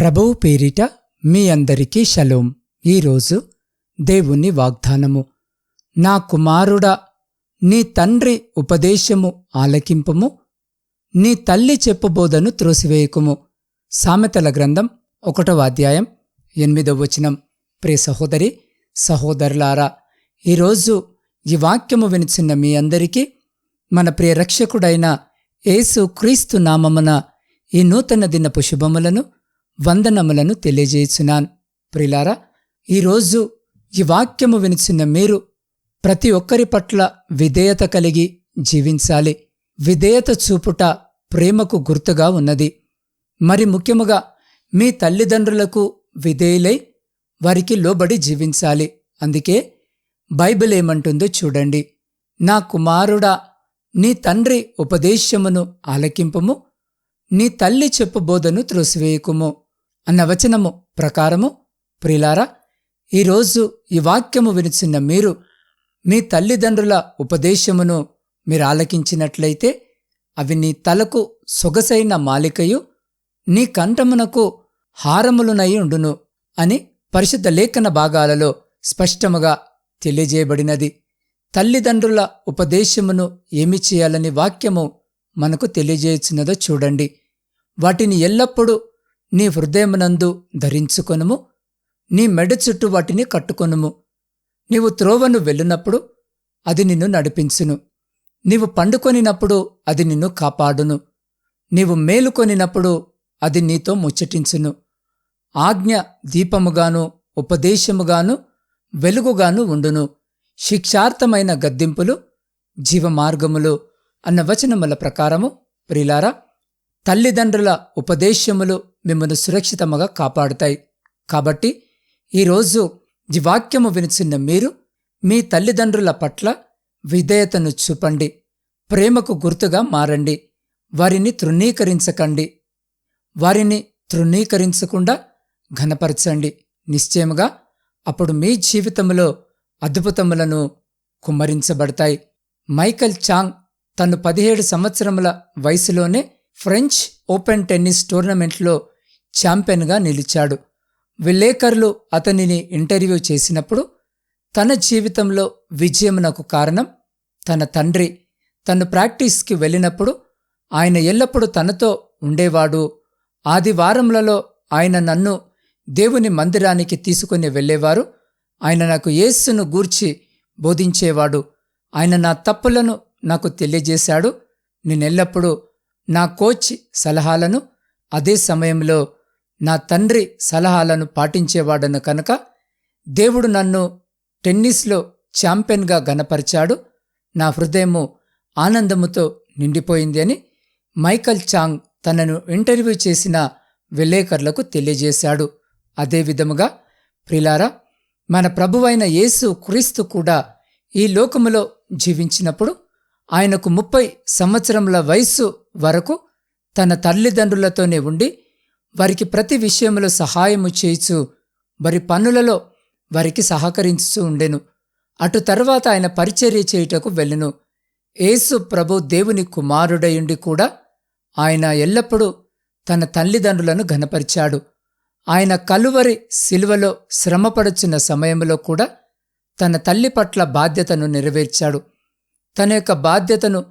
ప్రభువు పేరిట మీ అందరికీ షలోం. ఈరోజు దేవుని వాగ్దానము. నా కుమారుడా నీ తండ్రి ఉపదేశము ఆలకింపము. నీ తల్లి చెప్పుబోధను త్రోసివేయకుము. సామెతల గ్రంథం ఒకటవ అధ్యాయం ఎనిమిదవ వచనం. ప్రియ సహోదరి సహోదరులారా ఈరోజు ఈ వాక్యము వినిచిన్న మీ అందరికీ మన ప్రియ రక్షకుడైన యేసు క్రీస్తు నామమున ఈ నూతన దినపు శుభములను వందనములను తెలియజేయుచున్నాను. ప్రిలారా ఈరోజు ఈ వాక్యము వినిచిన మీరు ప్రతి ఒక్కరి పట్ల విధేయత కలిగి జీవించాలి. విధేయత చూపుట ప్రేమకు గుర్తుగా ఉన్నది. మరి ముఖ్యముగా మీ తల్లిదండ్రులకు విధేయులై వారికి లోబడి జీవించాలి. అందుకే బైబిల్ ఏమంటుందో చూడండి. నా కుమారుడా నీ తండ్రి ఉపదేశమును ఆలకింపము నీ తల్లి చెప్పుబోధను త్రోసివేయకుము. అన్న వచనము ప్రకారము ప్రిలారా ఈరోజు ఈ వాక్యము వినిచిన్న మీరు మీ తల్లిదండ్రుల ఉపదేశమును మీరు ఆలకించినట్లయితే అవి నీ తలకు సొగసైన మాలికయు నీ కంఠమునకు హారములునై ఉండును అని పరిశుద్ధ లేఖన భాగాలలో స్పష్టముగా తెలియజేయబడినది. తల్లిదండ్రుల ఉపదేశమును ఏమి చేయాలని వాక్యము మనకు తెలియజేయుచున్నదో చూడండి. వాటిని ఎల్లప్పుడూ నీ హృదయమునందు ధరించుకొనుము. నీ మెడ చుట్టూ వాటిని కట్టుకొనుము. నీవు త్రోవను వెళ్ళినప్పుడు అది నిన్ను నడిపించును. నీవు పండుకొనినప్పుడు అది నిన్ను కాపాడును. నీవు మేలుకొనినప్పుడు అది నీతో ముచ్చటించును. ఆజ్ఞ దీపముగాను ఉపదేశముగాను వెలుగుగాను ఉండును. శిక్షార్థమైన గద్దింపులు జీవమార్గములు అన్న వచనముల ప్రకారము ప్రిలారా తల్లిదండ్రుల ఉపదేశములు మిమ్మల్ని సురక్షితముగా కాపాడుతాయి. కాబట్టి ఈరోజు ఈ వాక్యము వినిచిన్న మీరు మీ తల్లిదండ్రుల పట్ల విధేయతను చూపండి. ప్రేమకు గుర్తుగా మారండి. వారిని తృణీకరించకండి. వారిని తృణీకరించకుండా ఘనపరచండి. నిశ్చయముగా అప్పుడు మీ జీవితంలో అద్భుతములను కుమ్మరించబడతాయి. మైకల్ చాంగ్ తను పదిహేడు సంవత్సరముల వయసులోనే ఫ్రెంచ్ ఓపెన్ టెన్నిస్ టోర్నమెంట్లో ఛాంపియన్గా నిలిచాడు. విలేకరులు అతనిని ఇంటర్వ్యూ చేసినప్పుడు తన జీవితంలో విజయమునకు కారణం తన తండ్రి. తను ప్రాక్టీస్కి వెళ్ళినప్పుడు ఆయన ఎల్లప్పుడూ తనతో ఉండేవాడు. ఆదివారంలలో ఆయన నన్ను దేవుని మందిరానికి తీసుకుని వెళ్ళేవారు. ఆయన నాకు యేస్సును గూర్చి బోధించేవాడు. ఆయన నా తప్పులను నాకు తెలియజేశాడు. నేనెల్లప్పుడూ నా కోచ్ సలహాలను అదే సమయంలో నా తండ్రి సలహాలను పాటించేవాడను కనుక దేవుడు నన్ను టెన్నిస్లో ఛాంపియన్గా గనపరిచాడు నా హృదయము ఆనందముతో నిండిపోయింది అని మైకల్ చాంగ్ తనను ఇంటర్వ్యూ చేసిన విలేకరులకు తెలియజేశాడు. అదేవిధముగా ప్రిలారా మన ప్రభువైన యేసు క్రీస్తు కూడా ఈ లోకములో జీవించినప్పుడు ఆయనకు ముప్పై సంవత్సరముల వయస్సు వరకు తన తల్లిదండ్రులతోనే ఉండి వారికి ప్రతి విషయంలో సహాయము చేయిచు వారి పనులలో వారికి సహకరించుచూ ఉండెను. అటు తర్వాత ఆయన పరిచర్య చేయుటకు వెళ్ళెను. యేసు ప్రభు దేవుని కుమారుడయుండి కూడా ఆయన ఎల్లప్పుడూ తన తల్లిదండ్రులను ఘనపరిచాడు. ఆయన కలువరి శిలువలో శ్రమపడుచున్న సమయంలో కూడా తన తల్లి పట్ల బాధ్యతను నెరవేర్చాడు. తన యొక్క బాధ్యతను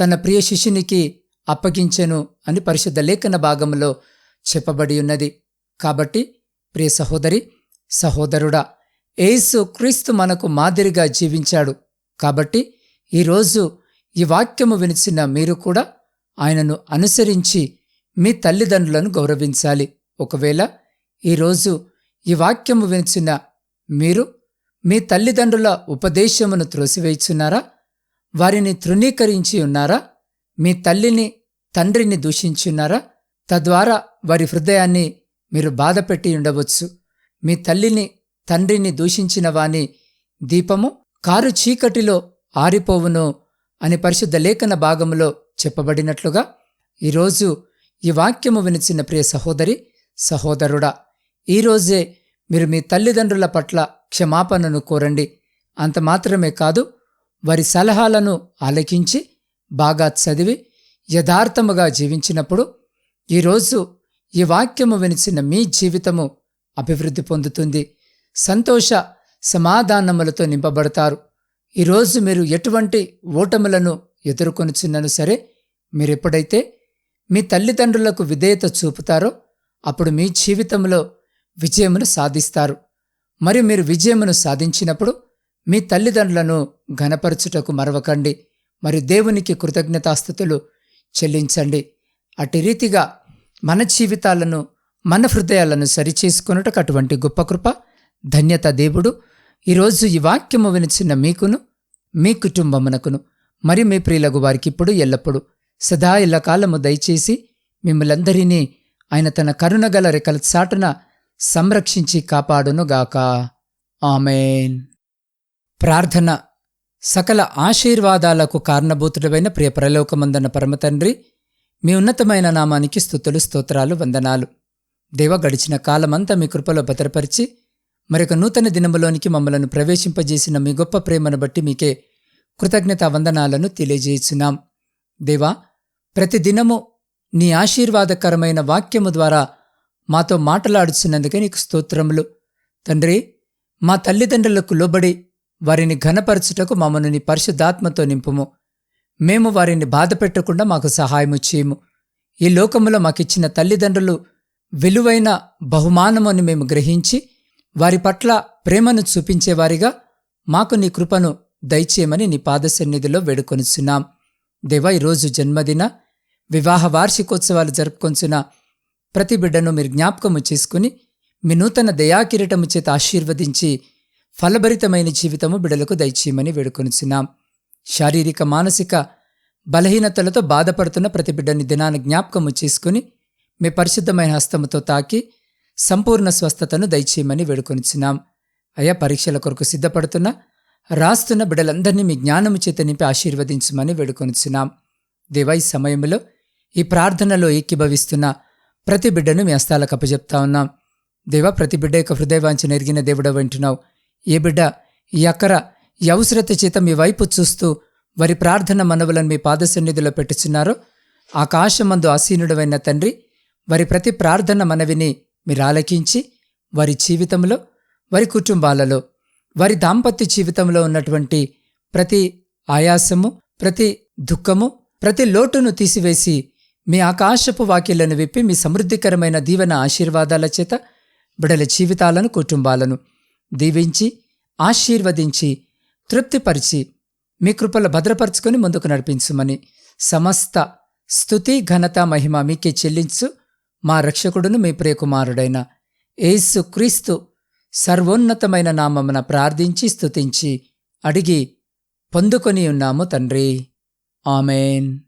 తన ప్రియ శిష్యునికి అప్పగించెను అని పరిశుద్ధ లేఖన భాగంలో చెప్పబడి ఉన్నది. కాబట్టి ప్రియ సహోదరి సహోదరుడా ఏసు క్రీస్తు మనకు మాదిరిగా జీవించాడు. కాబట్టి ఈరోజు ఈ వాక్యము వినిచిన మీరు కూడా ఆయనను అనుసరించి మీ తల్లిదండ్రులను గౌరవించాలి. ఒకవేళ ఈరోజు ఈ వాక్యము వినిచిన మీరు మీ తల్లిదండ్రుల ఉపదేశమును త్రోసివేయుచున్నారా? వారిని తృణీకరించి ఉన్నారా? మీ తల్లిని తండ్రిని దూషించున్నారా? తద్వారా వారి హృదయాన్ని మీరు బాధపెట్టి ఉండవచ్చు. మీ తల్లిని తండ్రిని దూషించిన వాని దీపము కారు చీకటిలో ఆరిపోవును అని పరిశుద్ధ లేఖన భాగములో చెప్పబడినట్లుగా ఈరోజు ఈ వాక్యము వినిచిన ప్రియ సహోదరి సహోదరుడా ఈరోజే మీరు మీ తల్లిదండ్రుల పట్ల క్షమాపణను కోరండి. అంత మాత్రమే కాదు వారి సలహాలను ఆలకించి బాగా చదివి యథార్థముగా జీవించినప్పుడు ఈరోజు ఈ వాక్యము వినిచిన మీ జీవితము అభివృద్ధి పొందుతుంది. సంతోష సమాధానములతో నింపబడతారు. ఈరోజు మీరు ఎటువంటి ఓటములను ఎదుర్కొనుచున్నను సరే మీరెప్పుడైతే మీ తల్లిదండ్రులకు విధేయత చూపుతారో అప్పుడు మీ జీవితంలో విజయమును సాధిస్తారు. మరి మీరు విజయమును సాధించినప్పుడు మీ తల్లిదండ్రులను ఘనపరచుటకు మరవకండి. మరి దేవునికి కృతజ్ఞతాస్థుతులు చెల్లించండి. అటు రీతిగా మన జీవితాలను మన హృదయాలను సరిచేసుకొనుటకు అటువంటి గొప్ప కృప ధన్యత దేవుడు. ఈరోజు ఈ వాక్యము వినిచిన మీకును మీ కుటుంబమునకును మరి మీ ప్రియులకు వారికి ఇప్పుడు ఎల్లప్పుడు సదా కాలము దయచేసి మిమ్మలందరినీ ఆయన తన కరుణగల రెక్కల చాటున సంరక్షించి కాపాడునుగాక. ఆమెన్. ప్రార్థన సకల ఆశీర్వాదాలకు కారణభూతుడమైన ప్రియ ప్రలోకమందన్న పరమతండ్రి మీ ఉన్నతమైన నామానికి స్థుతులు స్తోత్రాలు వందనాలు. దేవ గడిచిన కాలమంతా మీ కృపలో భద్రపరిచి మరొక నూతన దినములోనికి మమ్మలను ప్రవేశింపజేసిన మీ గొప్ప ప్రేమను బట్టి మీకే కృతజ్ఞత వందనాలను తెలియజేయుచున్నాం దేవా ప్రతి దినము నీ ఆశీర్వాదకరమైన వాక్యము ద్వారా మాతో మాటలాడుచున్నందుకే నీకు స్తోత్రములు. తండ్రి మా తల్లిదండ్రులకు లోబడి వారిని ఘనపరచుటకు మమ్మను నీ పరిశుద్ధాత్మతో నింపుము. మేము వారిని బాధ పెట్టకుండా మాకు సహాయము చేయము. ఈ లోకములో మాకిచ్చిన తల్లిదండ్రులు విలువైన బహుమానమును మేము గ్రహించి వారి పట్ల ప్రేమను చూపించేవారిగా మాకు నీ కృపను దయచేయమని నీ పాద సన్నిధిలో వేడుకొనిచున్నాం. దేవా ఈరోజు జన్మదిన వివాహ వార్షికోత్సవాలు జరుపుకొంచున్న ప్రతి బిడ్డను మీరు జ్ఞాపకము చేసుకుని మీ నూతన దయాకిరీటము చేత ఆశీర్వదించి ఫలభరితమైన జీవితము బిడలకు దయచేయమని వేడుకొనిచున్నాం. శారీరక మానసిక బలహీనతలతో బాధపడుతున్న ప్రతి బిడ్డని దినాన్ని జ్ఞాపకము చేసుకుని మీ పరిశుద్ధమైన హస్తముతో తాకి సంపూర్ణ స్వస్థతను దయచేయమని వేడుకొనిచున్నాం. అయ్యా పరీక్షల కొరకు సిద్ధపడుతున్న రాస్తున్న బిడ్డలందరినీ మీ జ్ఞానము చేత నింపి ఆశీర్వదించమని వేడుకొనిచున్నాం. దేవా ఈ సమయంలో ఈ ప్రార్థనలో ఏకీభవిస్తున్న ప్రతి బిడ్డను మీ హస్తాలకు అప్పజెప్తా ఉన్నాం. దేవా ప్రతి బిడ్డ యొక్క హృదయవాంఛ నెరిగిన దేవుడ వింటున్నావు ఏ బిడ్డ ఈ అక్కర ఈ చేత మీ వైపు చూస్తూ వారి ప్రార్థన మనవులను మీ పాదసన్నిధిలో పెట్టుచున్నారో. ఆకాశమందు ఆసీనుడమైన తండ్రి వారి ప్రతి ప్రార్థన మనవిని మీరు ఆలకించి వారి జీవితంలో వారి కుటుంబాలలో వారి దాంపత్య జీవితంలో ఉన్నటువంటి ప్రతి ఆయాసము ప్రతి దుఃఖము ప్రతి లోటును తీసివేసి మీ ఆకాశపు వాక్యలను విప్పి మీ సమృద్ధికరమైన దీవెన ఆశీర్వాదాల చేత బిడల జీవితాలను కుటుంబాలను దీవించి ఆశీర్వదించి తృప్తిపరిచి మీ కృపలో భద్రపరుచుకొని ముందుకు నడిపించుమని సమస్త స్థుతి ఘనత మహిమ మీకే చెల్లించు. మా రక్షకుడును మీ ప్రియకుమారుడైన ఏసు క్రీస్తు సర్వోన్నతమైన నామమున ప్రార్థించి స్థుతించి అడిగి పొందుకొని ఉన్నాము తండ్రి. ఆమెన్.